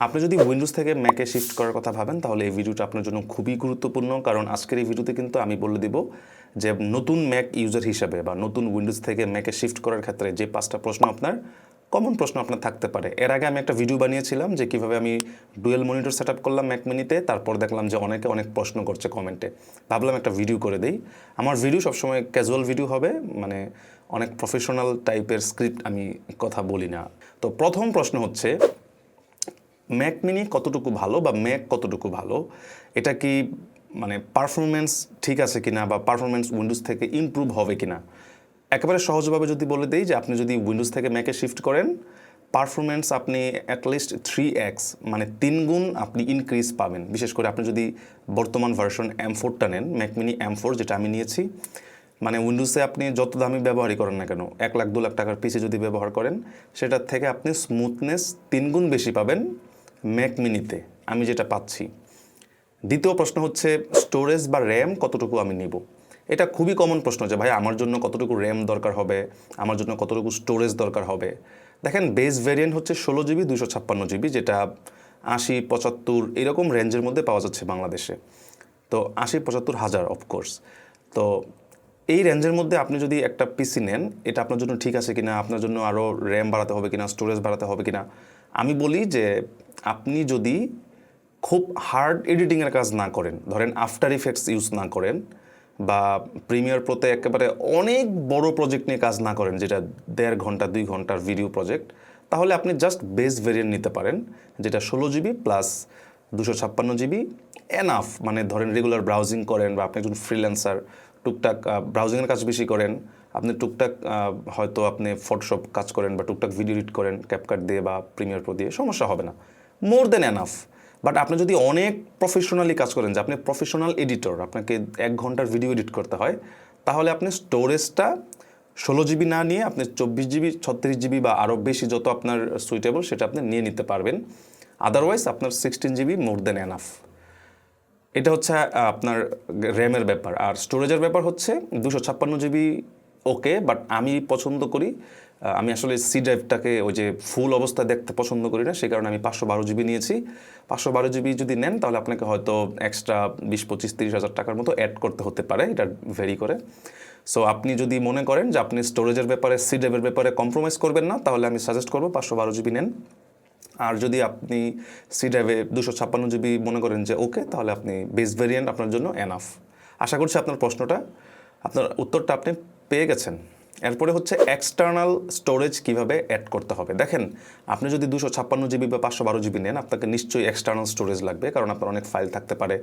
আপনি যদি উইন্ডোজ থেকে ম্যাকে শিফট করার কথা ভাবেন, তাহলে এই ভিডিওটা আপনার জন্য খুবই গুরুত্বপূর্ণ। কারণ আজকের এই ভিডিওতে কিন্তু আমি বলে দিব যে, নতুন ম্যাক ইউজার হিসেবে বা নতুন উইন্ডোজ থেকে ম্যাকে শিফট করার ক্ষেত্রে যে পাঁচটা প্রশ্ন আপনার কমন প্রশ্ন আপনার থাকতে পারে। এর আগে আমি একটা ভিডিও বানিয়েছিলাম যে, কীভাবে আমি ডুয়েল মনিটর সেট আপ করলাম ম্যাক মিনিতে তারপর দেখলাম যে, অনেকে অনেক প্রশ্ন করছে কমেন্টে ভাবলাম একটা ভিডিও করে দেই। আমার ভিডিও সবসময় ক্যাজুয়াল ভিডিও হবে মানে অনেক প্রফেশনাল টাইপের স্ক্রিপ্ট আমি কথা বলি না। তো প্রথম প্রশ্ন হচ্ছে ম্যাক মিনি কতটুকু ভালো বা ম্যাক কতটুকু ভালো? এটা কি মানে পারফরমেন্স ঠিক আছে কিনা বা পারফরমেন্স উইন্ডোজ থেকে ইমপ্রুভ হবে কিনা? একেবারে সহজভাবে যদি বলে দিই যে আপনি যদি উইন্ডোজ থেকে ম্যাকে শিফট করেন পারফরমেন্স আপনি অ্যাটলিস্ট থ্রি এক্স মানে তিন গুণ আপনি ইনক্রিজ পাবেন। বিশেষ করে আপনি যদি বর্তমান ভার্সন এম ফোরটা নেন ম্যাক মিনি এম ফোর যেটা আমি নিয়েছি মানে উইন্ডোজে আপনি যত দামি ব্যবহারই করেন না কেন, এক লাখ, দু লাখ টাকার পিসে যদি ব্যবহার করেন, সেটার থেকে আপনি স্মুথনেস তিন গুণ বেশি পাবেন। ম্যাক মিনিতে আমি যেটা পাচ্ছি। দ্বিতীয় প্রশ্ন হচ্ছে স্টোরেজ বা র্যাম কতটুকু আমি নিব? এটা খুবই কমন প্রশ্ন যে, ভাই, আমার জন্য কতটুকু র্যাম দরকার হবে? আমার জন্য কতটুকু স্টোরেজ দরকার হবে? দেখেন বেস ভ্যারিয়েন্ট হচ্ছে ষোলো জিবি দুশো ছাপ্পান্ন জিবি যেটা আশি, পঁচাত্তর এরকম রেঞ্জের মধ্যে পাওয়া যাচ্ছে বাংলাদেশে। তো আশি, পঁচাত্তর হাজার অফকোর্স তো এই রেঞ্জের মধ্যে আপনি যদি একটা পিসি নেন, এটা আপনার জন্য ঠিক আছে কিনা? আপনার জন্য আরও র্যাম বাড়াতে হবে কিনা? স্টোরেজ বাড়াতে হবে কিনা? আমি বলি যে আপনি যদি খুব হার্ড এডিটিংয়ের কাজ না করেন, ধরেন আফটার ইফেক্টস ইউজ না করেন বা প্রিমিয়ার প্রোতে একেবারে অনেক বড় প্রজেক্ট নিয়ে কাজ না করেন, যেটা দেড় ঘণ্টা, দুই ঘণ্টার ভিডিও প্রজেক্ট তাহলে আপনি জাস্ট বেস ভেরিয়েন্ট নিতে পারেন, যেটা ষোলো জিবি প্লাস দুশো ছাপ্পান্ন জিবি এনাফ মানে ধরেন রেগুলার ব্রাউজিং করেন বা আপনি একজন ফ্রিল্যান্সার টুকটাক ব্রাউজিংয়ের কাজ বেশি করেন, আপনি টুকটাক হয়তো আপনি ফটোশপ কাজ করেন বা টুকটাক ভিডিও এডিট করেন ক্যাপকাট দিয়ে বা প্রিমিয়ার প্রো দিয়ে, সমস্যা হবে না। মোর দেন এনাফ বাট আপনি যদি অনেক প্রফেশনালি কাজ করেন, যে আপনি প্রফেশনাল এডিটর আপনাকে এক ঘণ্টার ভিডিও এডিট করতে হয়, তাহলে আপনি স্টোরেজটা ষোলো জিবি না নিয়ে আপনি চব্বিশ জিবি ছত্রিশ জিবি বা আরও বেশি যত আপনার সুইটেবল সেটা আপনি নিয়ে নিতে পারবেন। আদারওয়াইজ আপনার sixteen GB more than enough এটা হচ্ছে আপনার র্যামের ব্যাপার। আর স্টোরেজের ব্যাপার হচ্ছে দুশো ছাপ্পান্ন জিবি ওকে বাট আমি পছন্দ করি আমি আসলে সি ড্রাইভটাকে ওই যে ফুল অবস্থা দেখতে পছন্দ করি না সেই কারণে আমি পাঁচশো বারো জিবি নিয়েছি। পাঁচশো বারো জিবি যদি নেন, তাহলে আপনাকে হয়তো এক্সট্রা বিশ পঁচিশ তিরিশ হাজার টাকার মতো অ্যাড করতে হতে পারে, এটা ভেরি করে। সো আপনি যদি মনে করেন যে আপনি স্টোরেজের ব্যাপারে সি ড্রাইভের ব্যাপারে কম্প্রোমাইজ করবেন না, তাহলে আমি সাজেস্ট করব পাঁচশো বারো জিবি নেন। আর যদি আপনি সি ড্রাইভে দুশো ছাপ্পান্ন জিবি মনে করেন যে ওকে তাহলে আপনি বেস ভেরিয়েন্ট আপনার জন্য এনাফ আশা করছি আপনার প্রশ্নটা, আপনার উত্তরটা আপনি পেয়ে গেছেন। এরপরে হচ্ছে এক্সটার্নাল স্টোরেজ কীভাবে অ্যাড করতে হবে। দেখেন, আপনি যদি দুশো ছাপ্পান্ন জিবি বা পাঁচশো বারো জিবি নেন, আপনাকে নিশ্চয়ই এক্সটার্নাল স্টোরেজ লাগবে, কারণ আপনার অনেক ফাইল থাকতে পারে।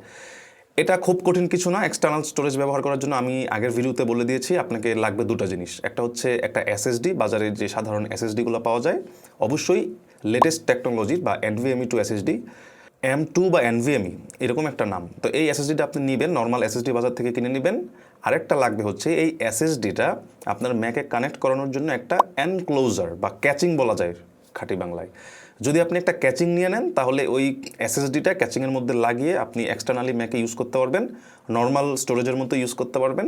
এটা খুব কঠিন কিছু না এক্সটার্নাল স্টোরেজ ব্যবহার করার জন্য আমি আগের ভিডিওতে বলে দিয়েছি, আপনাকে লাগবে দুটো জিনিস। একটা হচ্ছে একটা এসএসডি বাজারে যে সাধারণ এসএসডিগুলো পাওয়া যায়, অবশ্যই লেটেস্ট টেকনোলজির বা NVMe two SSD M two বা এনভিএমই এরকম একটা নাম। তো এই এসএসডিটা আপনি নেবেন নর্মাল এসএসডি বাজার থেকে কিনে নেবেন। আরেকটা লাগবে হচ্ছে এই এসএসডিটা আপনার ম্যাকে কানেক্ট করানোর জন্য একটা এনক্লোজার বা ক্যাচিং বলা যায় খাঁটি বাংলায়। যদি আপনি একটা ক্যাচিং নিয়ে নেন, তাহলে ওই এসএসডিটা ক্যাচিংয়ের মধ্যে লাগিয়ে আপনি এক্সটার্নালি ম্যাকে ইউজ করতে পারবেন নর্মাল স্টোরেজের মতো ইউজ করতে পারবেন।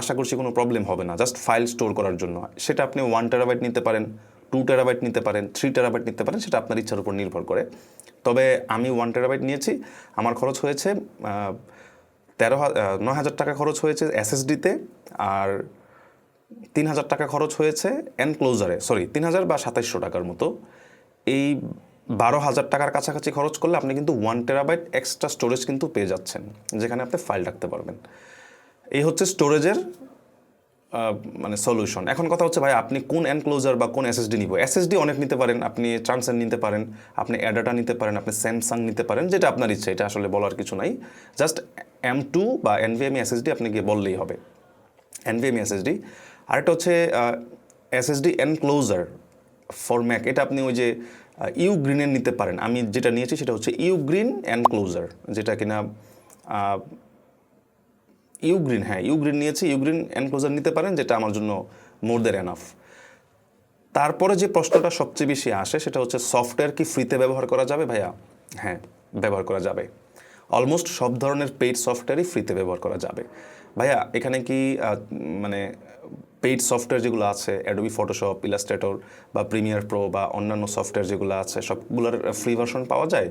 আশা করছি কোনো প্রবলেম হবে না জাস্ট ফাইল স্টোর করার জন্য। সেটা আপনি ওয়ান টেরাবাইট নিতে পারেন টু টেরাবাইট নিতে পারেন থ্রি টেরাবাইট নিতে পারেন, সেটা আপনার ইচ্ছার উপর নির্ভর করে। তবে আমি ওয়ান টেরাবাইট নিয়েছি, আমার খরচ হয়েছে তেরো নয় হাজার টাকা খরচ হয়েছে এসএসডিতে আর তিন হাজার টাকা খরচ হয়েছে এনক্লোজারে সরি তিন হাজার বা সাতাইশশো টাকার মতো। এই বারো হাজার টাকার কাছাকাছি খরচ করলে আপনি কিন্তু ওয়ান টেরাবাইট এক্সট্রা স্টোরেজ কিন্তু পেয়ে যাচ্ছেন, যেখানে আপনি ফাইল রাখতে পারবেন। এই হচ্ছে স্টোরেজের মানে সলিউশন এখন কথা হচ্ছে ভাই, আপনি কোন এনক্লোজার বা কোন এসএসডি নিব? এসএসডি অনেক নিতে পারেন, আপনি ট্রান্সেন নিতে পারেন, আপনি অ্যাডাটা নিতে পারেন, আপনি স্যামসাং নিতে পারেন, যেটা আপনার ইচ্ছা, এটা আসলে বলার কিছু নাই। জাস্ট এম টু বা এনভিএমই এসএসডি আপনি গিয়ে বললেই হবে। এনভিএমই এসএসডি আরেকটা হচ্ছে এসএসডি এনক্লোজার ফর ম্যাক এটা আপনি ওই যে ইউ গ্রিনের নিতে পারেন। আমি যেটা নিয়েছি সেটা হচ্ছে ইউ গ্রিন এনক্লোজার যেটা কিনা ইউগ্রিন হ্যাঁ ইউগ্রিন নিয়েছি, ইউগ্রিন এনক্লোজার নিতে পারেন, যেটা আমার জন্য মোর দের এনাফ। তারপরে যে প্রশ্নটা সবচেয়ে বেশি আসে, সেটা হচ্ছে সফটওয়্যার কি ফ্রিতে ব্যবহার করা যাবে ভাইয়া? হ্যাঁ ব্যবহার করা যাবে। অলমোস্ট সব ধরনের পেইড সফটওয়্যারই ফ্রিতে ব্যবহার করা যাবে। ভাইয়া, এখানে কি মানে পেইড সফটওয়্যার যেগুলো আছে অ্যাডোবি ফটোশপ ইলাস্ট্রেটর বা প্রিমিয়ার প্রো বা অন্যান্য সফটওয়্যার যেগুলো আছে, সবগুলোর ফ্রি ভার্সন পাওয়া যায়?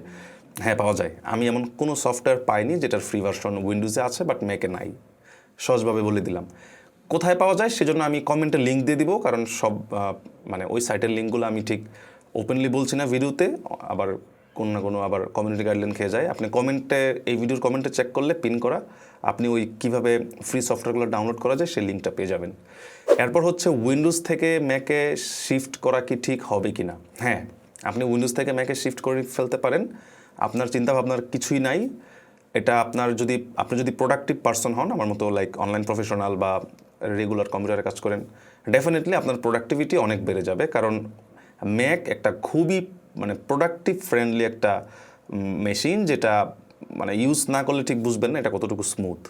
হ্যাঁ পাওয়া যায়। আমি এমন কোনো সফটওয়্যার পাইনি যেটার ফ্রি ভার্সন উইন্ডোজে আছে বাট মেকে নাই। সহজভাবে বলে দিলাম। কোথায় পাওয়া যায় সেজন্য আমি কমেন্টে লিঙ্ক দিয়ে দিব, কারণ সব মানে ওই সাইটের লিঙ্কগুলো আমি ঠিক ওপেনলি বলছি না ভিডিওতে, আবার কোনো না কোনো আবার কমিউনিটি গাইডলাইন খেয়ে যায়। আপনি কমেন্টে এই ভিডিওর কমেন্টে চেক করলে পিন করা, আপনি ওই কীভাবে ফ্রি সফটওয়্যারগুলো ডাউনলোড করা যায়, সেই লিঙ্কটা পেয়ে যাবেন। এরপর হচ্ছে উইন্ডোজ থেকে ম্যাকে শিফট করা কি ঠিক হবে কি না হ্যাঁ আপনি উইন্ডোজ থেকে ম্যাকে শিফট করে ফেলতে পারেন। আপনার চিন্তা ভাবনার কিছুই নাই। এটা আপনার যদি, আপনি যদি প্রোডাক্টিভ পার্সন হন, আমার মতো লাইক অনলাইন প্রফেশনাল বা রেগুলার কম্পিউটারে কাজ করেন ডেফিনেটলি আপনার প্রোডাক্টিভিটি অনেক বেড়ে যাবে। কারণ ম্যাক একটা খুবই মানে প্রোডাক্টিভ ফ্রেন্ডলি একটা মেশিন যেটা মানে ইউজ না করলে ঠিক বুঝবেন না, এটা কতটুকু স্মুথ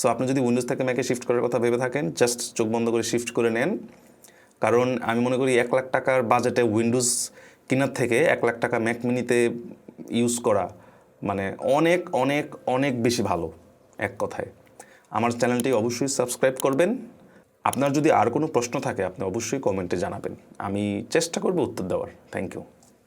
সো আপনি যদি উইন্ডোজ থেকে ম্যাকে শিফট করার কথা ভেবে থাকেন জাস্ট চোখ বন্ধ করে শিফট করে নেন। কারণ আমি মনে করি এক লাখ টাকার বাজেটে উইন্ডোজ কেনার থেকে এক লাখ টাকা ম্যাক মিনিতে ইউজ করা মানে অনেক অনেক অনেক বেশি ভালো, এক কথায়। আমার চ্যানেলটি অবশ্যই সাবস্ক্রাইব করবেন। আপনার যদি আর কোনো প্রশ্ন থাকে, আপনি অবশ্যই কমেন্টে জানাবেন। আমি চেষ্টা করব উত্তর দেওয়ার। Thank you